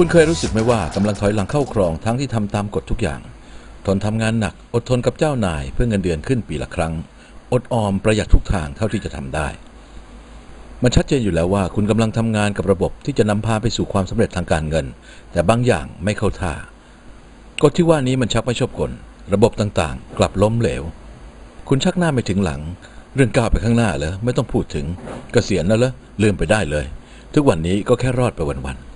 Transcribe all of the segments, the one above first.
คุณเคยรู้สึกไหมว่ากำลังถอยหลังเข้าครองทั้งที่ทำตามกฎทุกอย่าง ทนทำงานหนักอดทนกับเจ้านายเพื่อเงินเดือนขึ้นปีละครั้ง อดออมประหยัดทุกทางเท่าที่จะทำได้ มันชัดเจนอยู่แล้วว่าคุณกำลังทำงานกับระบบที่จะนำพาไปสู่ความสำเร็จทางการเงิน แต่บางอย่างไม่เข้าท่ากฎที่ว่านี้มันชักไม่ชอบกลระบบต่างๆ กลับล้มเหลว คุณชักหน้าไม่ถึงหลัง เรื่องก้าวไปข้างหน้าเหรอไม่ต้องพูดถึงเกษียณแล้วเหรอลืมไปได้เลย ทุกวันนี้ก็แค่รอดไปวันๆ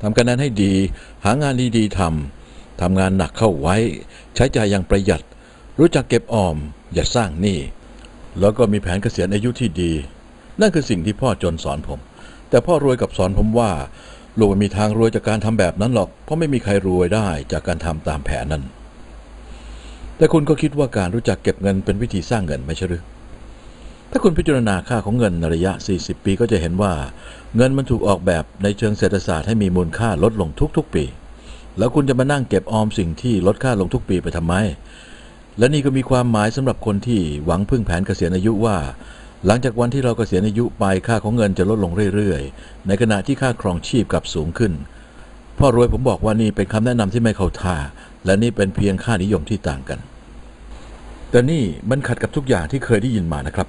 ทำคะแนนให้ดี หางานดีๆทำทำงานหนักเข้าไว้ ใช้จ่ายอย่างประหยัด รู้จักเก็บออม อย่าสร้างหนี้แล้วก็มีแผนเกษียณอายุที่ดี นั่นคือสิ่งที่พ่อจนสอนผม แต่พ่อรวยกับสอนผมว่าลูกไม่มีทางรวยจากการทำแบบนั้นหรอก เพราะไม่มีใครรวยได้จากการทำตามแผนนั้น แต่คุณก็คิดว่าการรู้จักเก็บเงินเป็นวิธีสร้างเงินไม่ใช่หรือ ถ้าคุณพิจารณาค่าของเงินในระยะ 40 ปีก็จะเห็นว่า เงินมันถูกออกแบบในเชิงเศรษฐศาสตร์ให้มีมูลค่าลดลงทุกๆปี แล้วคุณจะมานั่งเก็บออมสิ่งที่ลดค่าลงทุกปีไปทำไม และนี่ก็มีความหมายสำหรับคนที่หวังพึ่งแผนเกษียณอายุว่า หลังจากวันที่เราเกษียณอายุไปค่าของเงินจะลดลงเรื่อยๆ ในขณะที่ค่าครองชีพกลับสูงขึ้นพ่อรวยผมบอกว่านี่เป็นคำแนะนำที่ไม่เข้าท่า และนี่เป็นเพียงค่านิยมที่ต่างกัน แต่นี่มันขัดกับทุกอย่างที่เคยได้ยินมานะครับ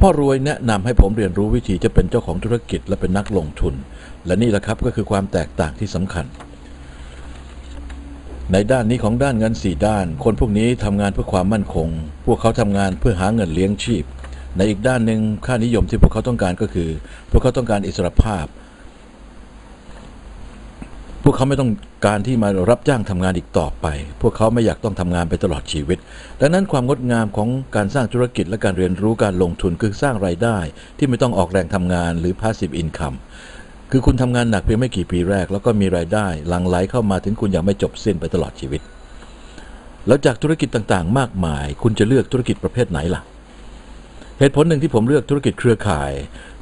พ่อรวยแนะนำให้ผมเรียนรู้วิธีจะเป็นเจ้าของธุรกิจและเป็นนักลงทุน และนี่แหละครับก็คือความแตกต่างที่สำคัญ ในด้านนี้ของด้านเงินสี่ด้าน คนพวกนี้ทำงานเพื่อความมั่นคง พวกเขาทำงานเพื่อหาเงินเลี้ยงชีพ ในอีกด้านหนึ่งค่านิยมที่พวกเขาต้องการก็คือ พวกเขาต้องการอิสรภาพพ วกเขาไม่ต้องการที่มารับจ้างทำงานอีกต่อไป พวกเขาไม่อยากต้องทำงานไปตลอดชีวิต ดังนั้นความงดงามของการสร้างธุรกิจและการเรียนรู้การลงทุนคือสร้างรายได้ ที่ไม่ต้องออกแรงทำงานหรือ passive income คือคุณทำงานหนักเพียงไม่กี่ปีแรก แล้วก็มีรายได้หลั่งไหลเข้ามาถึงคุณอย่างไม่จบสิ้นไปตลอดชีวิต แล้วจากธุรกิจต่างๆ มากมาย คุณจะเลือกธุรกิจประเภทไหนล่ะ เหตุผลหนึ่งที่ผมเลือกธุรกิจเครือข่าย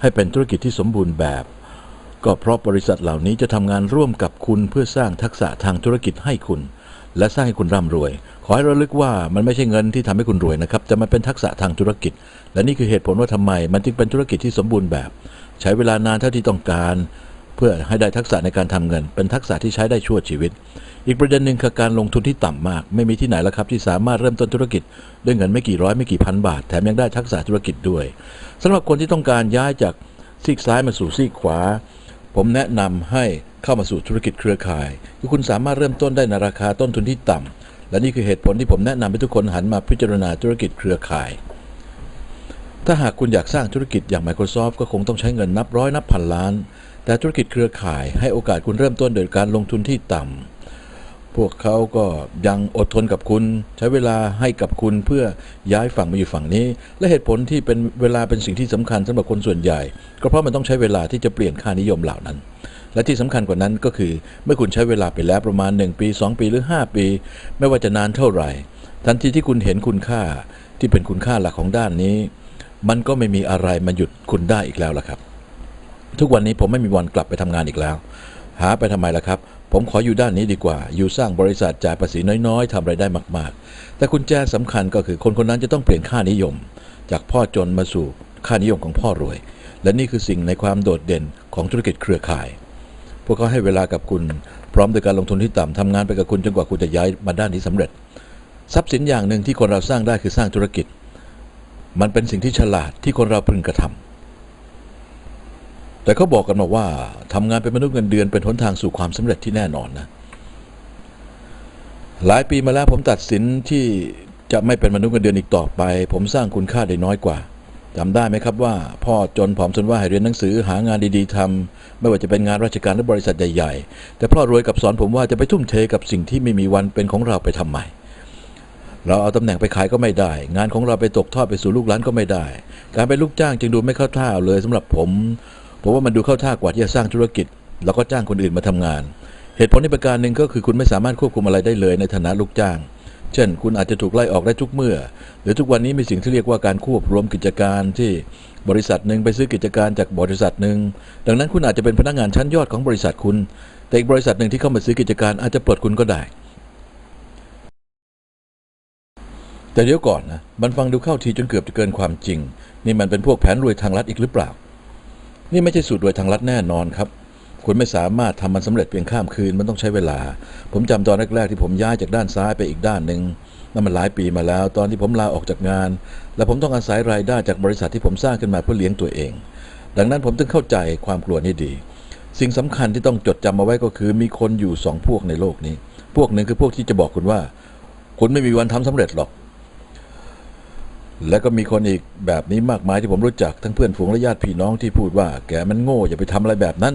ให้เป็นธุรกิจที่สมบูรณ์แบบ ก็เพราะบริษัทเหล่านี้จะทำงานร่วมกับคุณเพื่อสร้างทักษะทางธุรกิจให้คุณ และสร้างให้คุณร่ำรวย ขอให้ระลึกว่ามันไม่ใช่เงินที่ทำให้คุณรวยนะครับแต่มันเป็นทักษะทางธุรกิจ และนี่คือเหตุผลว่าทำไม มันจึงเป็นธุรกิจที่สมบูรณ์แบบ ใช้เวลานานเท่าที่ต้องการ เพื่อให้ได้ทักษะในการทำเงิน เป็นทักษะที่ใช้ได้ชั่วชีวิต อีกประเด็นหนึ่งคือการลงทุนที่ต่ำมาก ไม่มีที่ไหนแล้วครับที่สามารถเริ่มต้นธุรกิจ ด้วยเงินไม่กี่ร้อยไม่กี่พันบาทแถมยังได้ทักษะธุรกิจด้วยสำหรับคนที่ต้องการย้ายจากซีกซ้ายมาสู่ซีกขวา ผมแนะนำให้เข้ามาสู่ธุรกิจเครือข่าย คือคุณสามารถเริ่มต้นได้ในราคาต้นทุนที่ต่ำ และนี่คือเหตุผลที่ผมแนะนำให้ทุกคนหันมาพิจารณาธุรกิจเครือข่าย ถ้าหากคุณอยากสร้างธุรกิจอย่าง Microsoft ก็คงต้องใช้เงินนับร้อยนับพันล้าน แต่ธุรกิจเครือข่ายให้โอกาสคุณเริ่มต้นโดยการลงทุนที่ต่ำ พวกเขาก็ยังอดทนกับคุณ ใช้เวลาให้กับคุณเพื่อย้ายฝั่งมาอยู่ฝั่งนี้ และเหตุผลที่เป็นเวลาเป็นสิ่งที่สำคัญสำหรับคนส่วนใหญ่ ก็เพราะมันต้องใช้เวลาที่จะเปลี่ยนค่านิยมเหล่านั้น และที่สำคัญกว่านั้นก็คือ เมื่อคุณใช้เวลาไปแล้วประมาณ 1 ปี 2 ปีหรือ 5 ปี ไม่ว่าจะนานเท่าไหร่ ทันทีที่คุณเห็นคุณค่าที่เป็นคุณค่าหลักของด้านนี้ มันก็ไม่มีอะไรมาหยุดคุณได้อีกแล้วล่ะครับ ทุกวันนี้ผมไม่มีวันกลับไปทำงานอีกแล้ว หาไปทำไมล่ะครับ ผมขออยู่ด้านนี้ดีกว่า อยู่สร้างบริษัทจ่ายภาษีน้อยๆทำไรายได้มาก ๆ แต่กุญแจสำคัญก็คือคนคนนั้นจะต้องเปลี่ยนค่านิยม จากพ่อจนมาสู่ค่านิยมของพ่อรวย และนี่คือสิ่งในความโดดเด่นของธุรกิจเครือข่าย พวกเขาให้เวลากับคุณ พร้อมโดยการลงทุนที่ต่ำทำงานไปกับคุณจนกว่าคุณจะย้ายมาด้านนี้สำเร็จ ทรัพย์สินอย่างหนึ่งที่คนเราสร้างได้คือสร้างธุรกิจ มันเป็นสิ่งที่ฉลาดที่คนเราพึงกระทำ แต่เขาบอกกันมาว่าทำงานเป็นมนุษย์เงินเดือนเป็นหนทางสู่ความสำเร็จที่แน่นอนนะ หลายปีมาแล้วผมตัดสินที่จะไม่เป็นมนุษย์เงินเดือนอีกต่อไป ผมสร้างคุณค่าได้น้อยกว่าจำได้ไหมครับว่า พ่อจนผอมจนว่าให้เรียนหนังสือหางานดีๆทำไม่ว่าจะเป็นงานราชการหรือบริษัทใหญ่ๆ แต่พ่อรวยกับสอนผมว่าจะไปทุ่มเทกับสิ่งที่ไม่มีวันเป็นของเราไปทำไมเราเอาตำแหน่งไปขายก็ไม่ได้ งานของเราไปตกทอดไปสู่ลูกหลานก็ไม่ได้ การเป็นลูกจ้างจึงดูไม่เข้าท่าเลยสำหรับผม ผมว่ามันดูเข้าท่ากว่าที่จะสร้างธุรกิจ แล้วก็จ้างคนอื่นมาทำงาน เหตุผลในประการหนึ่งก็คือคุณไม่สามารถควบคุมอะไรได้เลยในฐานะลูกจ้าง เช่น คุณอาจจะถูกไล่ออกได้ทุกเมื่อ หรือทุกวันนี้มีสิ่งที่เรียกว่าการควบรวมกิจการที่บริษัทหนึ่งไปซื้อกิจการจากบริษัทหนึ่งดังนั้นคุณอาจจะเป็นพนักงานชั้นยอดของบริษัทคุณ แต่อีกบริษัทหนึ่งที่เข้ามาซื้อกิจการอาจจะปลดคุณก็ได้ แต่เดี๋ยวก่อนนะมันฟังดูเข้าทีจนเกือบจะเกินความจริง นี่มันเป็นพวกแผนรวยทางลัดอีกหรือเปล่า นี่ไม่ใช่สูตรรวยทางลัดแน่นอนครับคุณไม่สามารถทำมันสำเร็จเพียงข้ามคืนมันต้องใช้เวลา ผมจำตอนแรกๆที่ผมย้ายจากด้านซ้ายไปอีกด้านหนึ่งนั่นมันหลายปีมาแล้ว ตอนที่ผมลาออกจากงาน และผมต้องอาศัยรายได้จากบริษัทที่ผมสร้างขึ้นมาเพื่อเลี้ยงตัวเอง ดังนั้นผมต้องเข้าใจความกลัวนี้ดี สิ่งสำคัญที่ต้องจดจำเอาไว้ก็คือ มีคนอยู่สองพวกในโลกนี้ พวกหนึ่งคือพวกที่จะบอกคุณว่า คุณไม่มีวันทำสำเร็จหรอก และก็มีคนอีกแบบนี้มากมายที่ผมรู้จักทั้งเพื่อนฝูงและญาติพี่น้องที่พูดว่าแกมันโง่อย่าไปทำอะไรแบบนั้น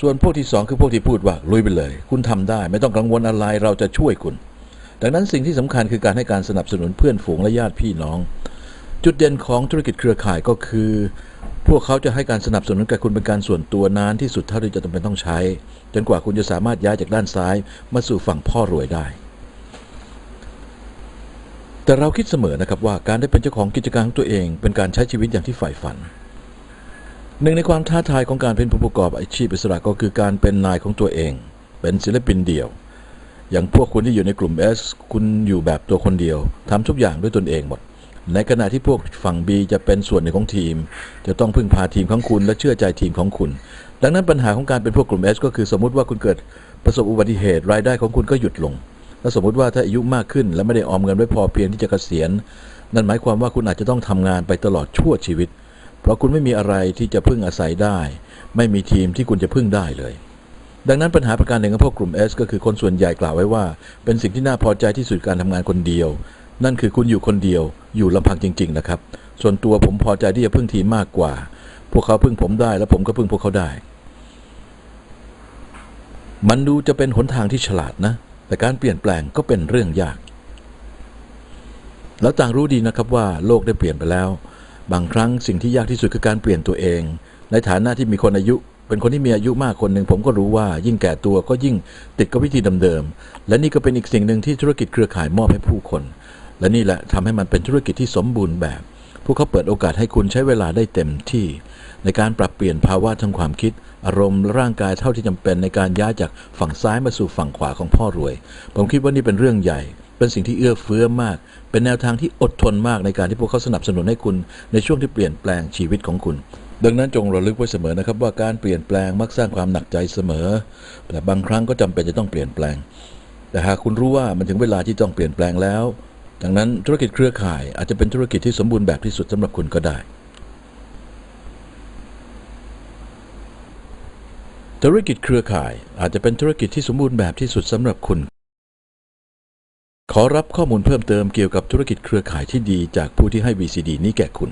ส่วนพวกที่สองคือพวกที่พูดว่าลุยไปเลย คุณทำได้ ไม่ต้องกังวลอะไรเราจะช่วยคุณ ดังนั้นสิ่งที่สำคัญคือการให้การสนับสนุนเพื่อนฝูงและญาติพี่น้อง จุดเด่นของธุรกิจเครือข่ายก็คือ พวกเขาจะให้การสนับสนุนกับคุณเป็นการส่วนตัวนานที่สุดเท่าที่จะจำเป็นต้องใช้ จนกว่าคุณจะสามารถย้ายจากด้านซ้ายมาสู่ฝั่งพ่อรวยได้ แต่เราคิดเสมอนะครับว่าการได้เป็นเจ้าของกิจการของตัวเอง เป็นการใช้ชีวิตอย่างที่ใฝ่ฝัน หนึ่งในความท้าทายของการเป็นผู้ประกอบอาชีพอิสระก็คือการเป็นนายของตัวเอง เป็นศิลปินเดี่ยว อย่างพวกคุณที่อยู่ในกลุ่ม S คุณอยู่แบบตัวคนเดียวทำทุกอย่างด้วยตนเองหมด ในขณะที่พวกฝั่ง B จะเป็นส่วนหนึ่งของทีม จะต้องพึ่งพาทีมของคุณและเชื่อใจทีมของคุณ ดังนั้นปัญหาของการเป็นพวกกลุ่ม S ก็คือสมมุติว่าคุณเกิดประสบอุบัติเหตุรายได้ของคุณก็หยุดลง และสมมุติว่าถ้าอายุมากขึ้น และไม่ได้ออมเงินไว้พอเพียงที่จะเกษียณ นั่นหมายความว่าคุณอาจจะต้องทำงานไปตลอดชั่วชีวิต เพราะคุณไม่มีอะไรที่จะพึ่งอาศัยได้ ไม่มีทีมที่คุณจะพึ่งได้เลย ดังนั้นปัญหาประการหนึ่งของพวกกลุ่ม S ก็คือคนส่วนใหญ่กล่าวไว้ว่า เป็นสิ่งที่น่าพอใจที่สุดการทำงานคนเดียว นั่นคือคุณอยู่คนเดียว อยู่ลำพังจริง ๆ นะครับ ส่วนตัวผมพอใจที่จะพึ่งทีมมากกว่า พวกเขาพึ่งผมได้ และผมก็พึ่งพวกเขาได้ มันดูจะเป็นหนทางที่ฉลาดนะ แต่การเปลี่ยนแปลงก็เป็นเรื่องยาก แล้วต่างรู้ดีนะครับว่าโลกได้เปลี่ยนไปแล้ว บางครั้งสิ่งที่ยากที่สุดคือการเปลี่ยนตัวเอง ในฐานะที่มีคนอายุ เป็นคนที่มีอายุมากคนหนึ่งผมก็รู้ว่ายิ่งแก่ตัวก็ยิ่งติดกับวิธีเดิมๆ และนี่ก็เป็นอีกสิ่งหนึ่งที่ธุรกิจเครือข่ายมอบให้ผู้คน และนี่แหละทำให้มันเป็นธุรกิจที่สมบูรณ์แบบ พวกเขาเปิดโอกาสให้คุณใช้เวลาได้เต็มที่ ในการปรับเปลี่ยนภาวะทางความคิด อารมณ์และร่างกายเท่าที่จำเป็นในการย้ายจากฝั่งซ้ายมาสู่ฝั่งขวาของพ่อรวย ผมคิดว่านี่เป็นเรื่องใหญ่ เป็นสิ่งที่เอื้อเฟื้อมาก เป็นแนวทางที่อดทนมากในการที่พวกเขาสนับสนุนให้คุณในช่วงที่เปลี่ยนแปลงชีวิตของคุณดังนั้นจงระลึกไว้เสมอนะครับว่าการเปลี่ยนแปลงมักสร้างความหนักใจเสมอ แต่บางครั้งก็จำเป็นจะต้องเปลี่ยนแปลง แต่หากคุณรู้ว่ามันถึงเวลาที่ต้องเปลี่ยนแปลงแล้ว ดังนั้นธุรกิจเครือข่ายอาจจะเป็นธุรกิจที่สมบูรณ์แบบที่สุดสำหรับคุณก็ได้ ธุรกิจเครือข่ายอาจจะเป็นธุรกิจที่สมบูรณ์แบบที่สุดสำหรับคุณ ขอรับข้อมูลเพิ่มเติมเกี่ยวกับธุรกิจเครือข่ายที่ดีจากผู้ที่ให้ VCD นี้แก่คุณ